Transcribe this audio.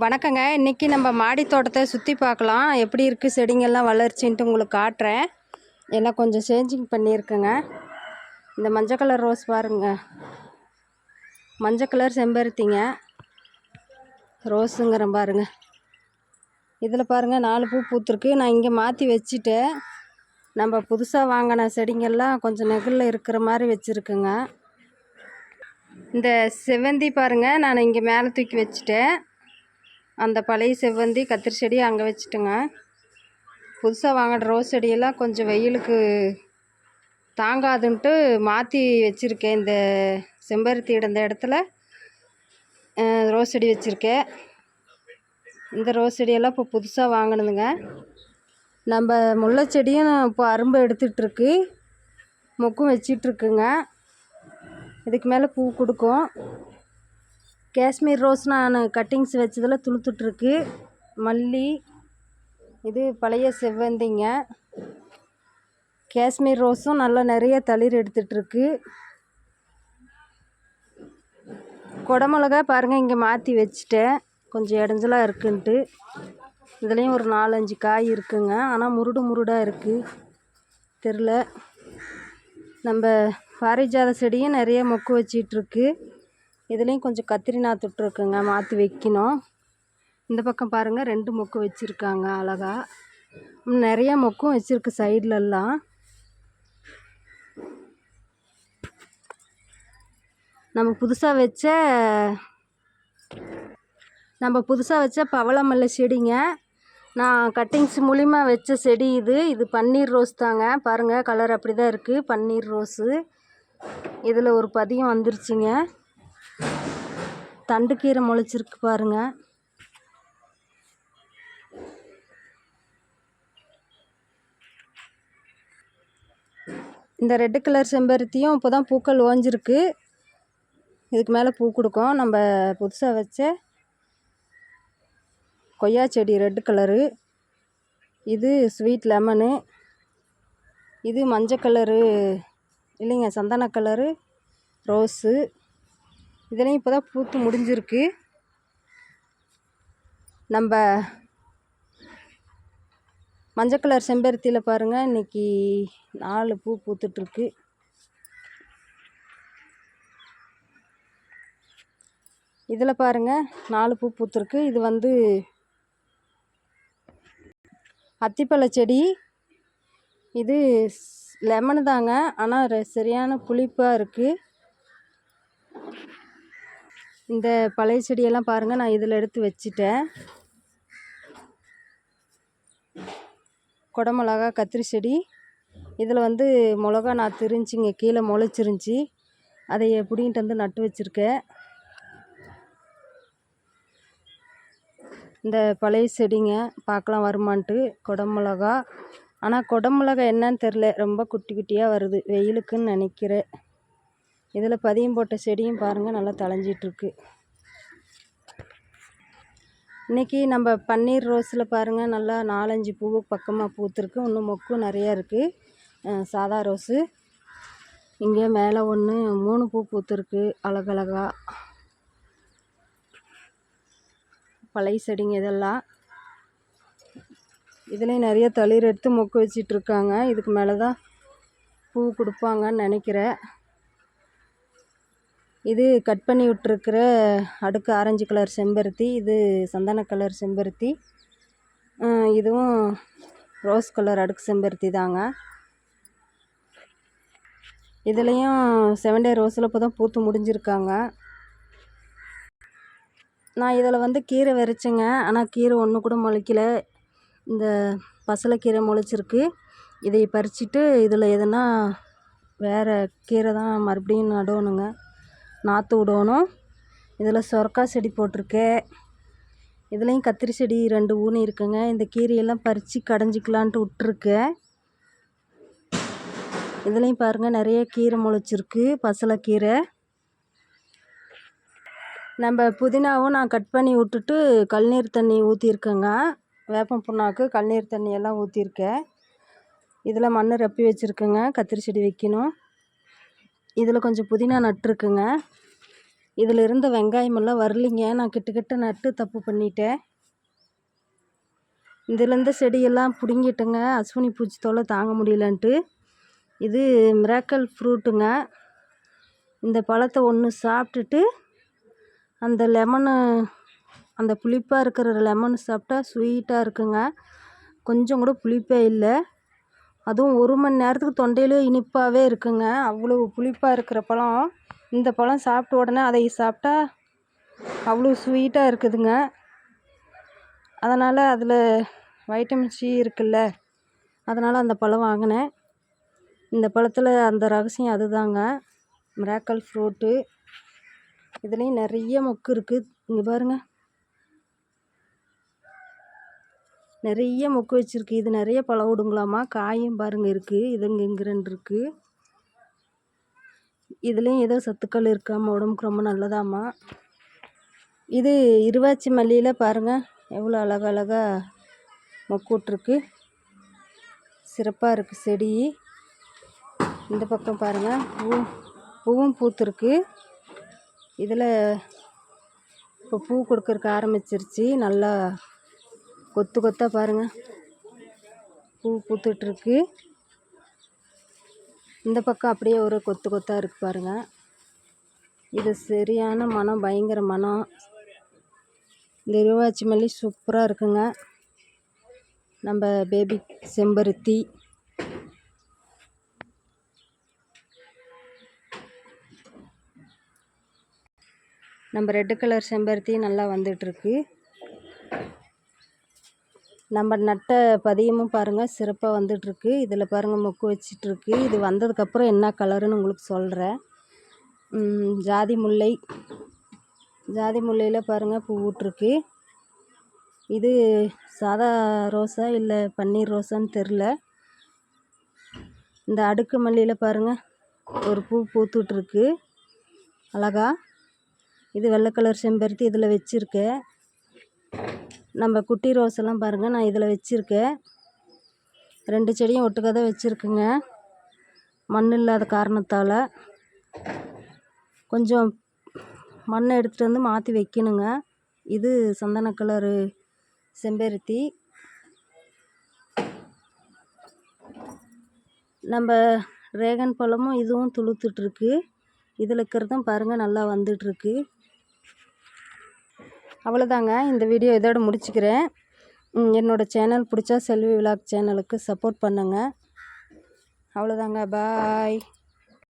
வணக்கங்க. இன்றைக்கி நம்ம மாடி தோட்டத்தை சுற்றி பார்க்கலாம். எப்படி இருக்குது செடிங்கள்லாம் வளர்ச்சின்ட்டு உங்களுக்கு காட்டுறேன். எல்லாம் கொஞ்சம் சேஞ்சிங் பண்ணியிருக்கேங்க. இந்த மஞ்சள் கலர் ரோஸ் பாருங்க. மஞ்சள் கலர் செம்பருத்திங்க. ரோஸுங்கிறேன் பாருங்க. இதில் பாருங்கள் நாலு பூ பூத்துருக்கு. நான் இங்கே மாற்றி வச்சுட்டு நம்ம புதுசாக வாங்கின செடிங்கள்லாம் கொஞ்சம் நெகிழில் இருக்கிற மாதிரி வச்சுருக்குங்க. இந்த செவ்வந்தி பாருங்கள் நான் இங்கே மேலே தூக்கி வச்சுட்டேன். அந்த பழைய செவ்வந்தி கத்திரி செடி அங்கே வச்சுட்டுங்க. புதுசாக வாங்கின ரோஸ் செடியெல்லாம் கொஞ்சம் வெயிலுக்கு தாங்காதுன்ட்டு மாற்றி வச்சுருக்கேன். இந்த செம்பருத்தி இந்த இடத்துல ரோஸ் செடி வச்சுருக்கேன். இந்த ரோஸ் செடியெல்லாம் இப்போ புதுசாக வாங்கினதுங்க. நம்ம முல்லை செடியும் இப்போ அரும்பு எடுத்துகிட்ருக்கு மொக்கும் வச்சிட்ருக்குங்க இதுக்கு மேலே பூ கொடுக்கும். காஷ்மீர் ரோஸ் நான் கட்டிங்ஸ் வச்சதில் துளுத்துட்ருக்கு. மல்லி இது பழைய செவ்வந்திங்க. காஷ்மீர் ரோஸும் நல்லா நிறைய தளிர் எடுத்துகிட்ருக்கு குடமிளகா பாருங்கள் இங்கே மாற்றி வச்சுட்டேன். கொஞ்சம் இடைஞ்சலாக இருக்குன்ட்டு. இதுலேயும் ஒரு நாலஞ்சு காய் இருக்குங்க. ஆனால் முருடு முருடாக இருக்குது தெரில. நம்ம பாரிஜாத செடியும் நிறைய மொக்கு வச்சிட்ருக்கு. இதுலேயும் கொஞ்சம் கத்திரி நாற்று விட்ருக்குங்க மாற்றி வைக்கணும். இந்த பக்கம் பாருங்கள் ரெண்டு மொக்கு வச்சுருக்காங்க அழகாக நிறையா நிறைய மொக்கும் வச்சுருக்கு சைட்லலாம் நம்ம புதுசாக வச்ச நம்ம புதுசாக வச்ச பவளமல்லி செடிங்க. நான் கட்டிங்ஸ் மூலிமா வச்ச செடி இது. இது பன்னீர் ரோஸ் தாங்க. பாருங்கள் கலர் அப்படி தான் இருக்குது பன்னீர் ரோஸு. இதில் ஒரு பதியம் வந்துருச்சுங்க. தண்டுக்கீரை முளைச்சிருக்கு பாருங்க. இந்த ரெட்டு கலர் செம்பருத்தியும் இப்போ தான் பூக்கள் ஓஞ்சிருக்கு. இதுக்கு மேலே பூ கொடுக்கும். நம்ம புதுசாக வச்ச கொய்யா செடி ரெட்டு கலரு. இது ஸ்வீட் லெமனு. இது மஞ்சள் கலரு. இல்லைங்க சந்தன கலரு. ரோஸு. இதுலேயும் இப்போ தான் பூத்து முடிஞ்சிருக்கு. நம்ம மஞ்சள் கலர் செம்பருத்தியில் பாருங்கள் இன்னைக்கு நாலு பூ பூத்துட்ருக்கு இதில் பாருங்கள் நாலு பூ பூத்துருக்கு. இது வந்து அத்திப்பழ செடி. இது லெமனு தாங்க ஆனால் சரியான புளிப்பாக இருக்குது இந்த பழைய செடியெல்லாம் பாருங்கள் நான் இதில் எடுத்து வச்சிட்டேன். குடமிளகா கத்திரி செடி. இதில் வந்து மிளகா நான் இருந்துச்சிங்க கீழே முளைச்சிருந்துச்சி. அதை எப்படின்ட்டு வந்து நட்டு வச்சுருக்கேன். இந்த பழைய செடிங்க பார்க்கலாம் வருமான்ட்டு. குடமிளகா. ஆனால் குடமிளகா என்னன்னு தெரில ரொம்ப குட்டி குட்டியாக வருது வெயிலுக்குன்னு நினைக்கிறேன். இதில் பதியம் போட்ட செடியும் பாருங்கள் நல்லா தளைஞ்சிட்ருக்கு இன்றைக்கி நம்ம பன்னீர் ரோஸில் பாருங்கள் நல்லா நாலஞ்சு பூ பக்கமாக பூத்துருக்கு. இன்னும் மொக்கும் நிறையா இருக்குது சாதா ரோஸு. இங்கே மேலே ஒன்று மூணு பூ பூத்துருக்கு அழகழகா. பழைய செடிங்க இதெல்லாம். இதுலேயும் நிறைய தளிர் எடுத்து மொக்கு வச்சிட்டு இருக்காங்க இதுக்கு மேலே தான் பூ கொடுப்பாங்கன்னு நினைக்கிறேன். இது கட் பண்ணி விட்டுருக்கிற அடுக்கு ஆரஞ்சு கலர் செம்பருத்தி இது சந்தன கலர் செம்பருத்தி. இதுவும் ரோஸ் கலர் அடுக்கு செம்பருத்தி தாங்க. இதுலேயும் செவன்டே ரோஸில் இப்போ தான் பூத்து முடிஞ்சிருக்காங்க. நான் இதில் வந்து கீரை விதைச்சேங்க ஆனால் கீரை ஒன்று கூட முளைக்கல. இந்த பசலைக்கீரை முளைச்சிருக்கு. இதை பறிச்சிட்டு இதில் எதுனா வேறு கீரை தான் மறுபடியும் நடணுங்க. நாற்று விடணும். இதில் சொரக்கா செடி போட்டிருக்கேன் இதுலேயும் கத்திரி செடி ரெண்டு ஊனி இருக்குங்க. இந்த கீரையெல்லாம் பறித்து கடைஞ்சிக்கலான்ட்டு விட்ருக்கேன் இதுலேயும் பாருங்கள் நிறைய கீரை முளைச்சிருக்கு பசலைக்கீரை. நம்ம புதினாவும் நான் கட் பண்ணி விட்டுட்டு கல்நீர் தண்ணி ஊற்றிருக்கேங்க வேப்பம் புண்ணாக்கு கல்நீர் தண்ணி எல்லாம் ஊற்றிருக்கேன் இதில் மண் ரப்பி வச்சுருக்கேங்க. கத்திரி செடி வைக்கணும். இதில் கொஞ்சம் புதினா நட்டிருக்குங்க இதில் இருந்த வெங்காயமெல்லாம் வரலிங்க. நான் கிட்டக்கிட்ட நட்டு தப்பு பண்ணிட்டேன். இதில் செடியெல்லாம் பிடுங்கிட்டுங்க. அஸ்வினி பூச்சி தொல்லை தாங்க முடியலன்ட்டு. இது மிராக்கல் ஃப்ரூட்டுங்க. இந்த பழத்தை ஒன்று சாப்பிட்டுட்டு அந்த லெமனு அந்த புளிப்பாக இருக்கிற லெமன் சாப்பிட்டா ஸ்வீட்டாக இருக்குங்க. கொஞ்சம் கூட புளிப்பே இல்லை. அதுவும் ஒரு மணி நேரத்துக்கு தொண்டையிலே இனிப்பாகவே இருக்குங்க. அவ்வளோ புளிப்பாக இருக்கிற பழம். இந்த பழம் சாப்பிட்ட உடனே அதை சாப்பிட்டா அவ்வளோ ஸ்வீட்டாக இருக்குதுங்க. அதனால் அதில் வைட்டமின் சி இருக்குல்ல. அதனால் அந்த பழம் வாங்கினேன். இந்த பழத்தில் அந்த ரகசியம் அதுதாங்க. மிராக்கல் ஃப்ரூட்டு இதுலேயும் நிறைய மொக்கு இருக்குது இங்கே பாருங்கள் நிறைய மொக்கு வச்சுருக்கு. இது நிறைய பழம் விடுங்களாம்மா காயும் பாருங்கள் இருக்குது இது இங்கே ரெண்டு இருக்குது இதுலேயும் ஏதோ சத்துக்கள் இருக்காமா? உடம்புக்கு ரொம்ப நல்லதாம்மா இது இருவாச்சி மல்லியில் பாருங்கள் எவ்வளோ அழகழகாக மொக்கு சிறப்பாக இருக்குது செடி. இந்த பக்கம் பாருங்கள் பூ பூவும் பூத்துருக்கு. இதில் இப்போ பூ கொடுக்கறக்கு ஆரம்பிச்சிருச்சு. நல்லா கொத்து கொத்தாக பாருங்கள் பூ பூத்துட்ருக்கு. இந்த பக்கம் அப்படியே ஒரு கொத்து கொத்தாக இருக்குது பாருங்கள் இது சரியான மனம் பயங்கர மனம். இந்த இருவாச்சி மல்லி சூப்பராக இருக்குங்க. நம்ம பேபி செம்பருத்தி. நம்ம ரெட்டு கலர் செம்பருத்தி நல்லா வந்துட்டுருக்கு நம்ம நட்ட பதியமும் பாருங்கள் சிறப்பாக வந்துட்டுருக்கு. இதில் பாருங்கள் மொக்கு வச்சிட்ருக்கு இது வந்ததுக்கப்புறம் என்ன கலருன்னு உங்களுக்கு சொல்கிறேன் ஜாதி முல்லை. ஜாதி முல்லையில் பாருங்கள் பூ விட்ருக்கு இது சாதா ரோஸா இல்லை பன்னீர் ரோஸான்னு தெரில இந்த அடுக்கு மல்லியில் பாருங்கள் ஒரு பூ பூத்துட்ருக்கு அழகா. இது வெள்ளை கலர் செம்பருத்தி இதில் வச்சுருக்கேன். நம்ம குட்டி ரோஸ் எல்லாம் பாருங்கள் நான் இதில் வச்சுருக்கேன். ரெண்டு செடியும் ஒட்டுக்காக தான் வச்சுருக்குங்க. மண் இல்லாத காரணத்தால். கொஞ்சம் மண்ணை எடுத்துகிட்டு வந்து மாற்றி வைக்கணுங்க. இது சந்தன கலரு செம்பருத்தி. நம்ம ரேகன் பழமும் இதுவும் துளுத்துட்ருக்கு இதில் இருக்கிறதும் பாருங்கள் நல்லா வந்துட்டுருக்கு அவ்வளோதாங்க. இந்த வீடியோ இதோட முடிச்சுக்கிறேன். என்னோடய சேனல் பிடிச்சா செல்வி விலாக் சேனலுக்கு சப்போர்ட் பண்ணுங்கள் அவ்வளோதாங்க. பாய்.